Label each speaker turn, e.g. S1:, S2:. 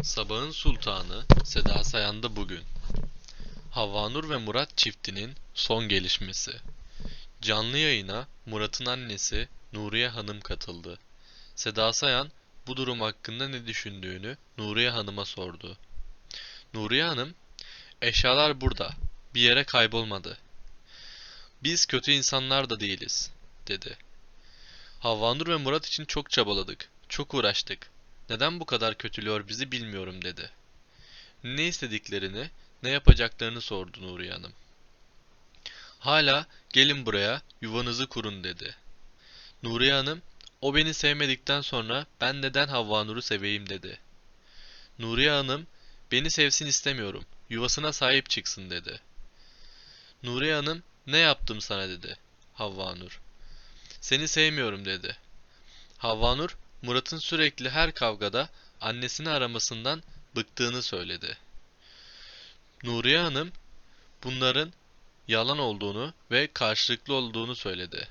S1: Sabahın sultanı Seda Sayan'da bugün. Havvanur ve Murat çiftinin son gelişmesi. Canlı yayına Murat'ın annesi Nuriye Hanım katıldı. Seda Sayan bu durum hakkında ne düşündüğünü Nuriye Hanım'a sordu. Nuriye Hanım, eşyalar burada, bir yere kaybolmadı. Biz kötü insanlar da değiliz, dedi. Havvanur ve Murat için çok çabaladık, çok uğraştık. Neden bu kadar kötülüyor bizi bilmiyorum dedi. Ne istediklerini, ne yapacaklarını sordu Nuriye Hanım. Hala gelin buraya, yuvanızı kurun dedi. Nuriye Hanım, o beni sevmedikten sonra ben neden Havva Nur'u seveyim dedi. Nuriye Hanım, beni sevsin istemiyorum, yuvasına sahip çıksın dedi. Nuriye Hanım, ne yaptım sana dedi. Havva Nur. Seni sevmiyorum dedi. Havva Nur, Murat'ın sürekli her kavgada annesini aramasından bıktığını söyledi. Nuriye Hanım bunların yalan olduğunu ve karşılıklı olduğunu söyledi.